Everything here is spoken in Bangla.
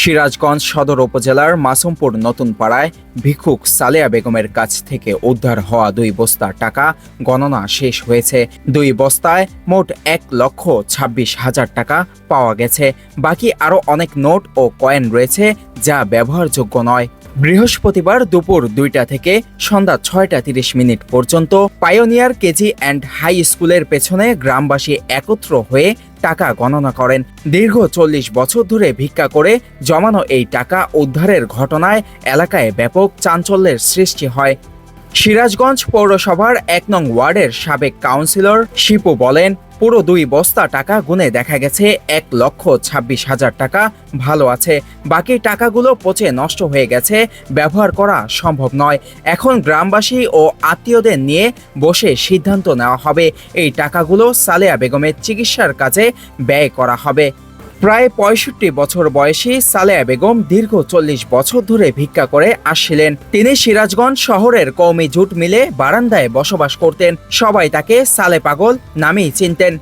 সিরাজগঞ্জ সদর উপজেলার মাসুমপুর নতুন পাড়ায় ভিক্ষুক সালেয়া বেগমের কাছ থেকে উদ্ধার হওয়া দুই বস্তা টাকা গণনা শেষ হয়েছে। দুই বস্তায় মোট এক লক্ষ ছাব্বিশ হাজার টাকা পাওয়া গেছে। বাকি আরও অনেক নোট ও কয়েন রয়েছে যা ব্যবহারযোগ্য নয়। বৃহস্পতিবার দুপুর দুইটা থেকে সন্ধ্যা ছয়টা তিরিশ মিনিট পর্যন্ত পায়োনিয়ার কেজি অ্যান্ড হাই স্কুলের পেছনে গ্রামবাসী একত্র হয়ে টাকা গণনা করেন। দীর্ঘ চল্লিশ বছর ধরে ভিক্ষা করে জমানো এই টাকা উদ্ধারের ঘটনায় এলাকায় ব্যাপক চাঞ্চল্যের সৃষ্টি হয়। সিরাজগঞ্জ পৌরসভার এক নং ওয়ার্ডের সাবেক কাউন্সিলর শিপু বলেন পুরো দুই বস্তা টাকা গুনে দেখা গেছে এক লক্ষ ছাব্বিশ হাজার টাকা। ভালো আছে, বাকি টাকাগুলো পচে নষ্ট হয়ে গেছে, ব্যবহার করা সম্ভব নয়। এখন গ্রামবাসী ও আত্মীয়দের নিয়ে বসে সিদ্ধান্ত নেওয়া হবে। এই টাকাগুলো সালেয়া বেগমের চিকিৎসার কাজে ব্যয় করা হবে। প্রায় পঁয়ষট্টি বছর বয়সী সালেয়া বেগম দীর্ঘ চল্লিশ বছর ধরে ভিক্ষা করে আসছিলেন। তিনি সিরাজগঞ্জ শহরের কৌমি জুট মিলে বারান্দায় বসবাস করতেন। সবাই তাকে সালে পাগল নামেই চিনতেন।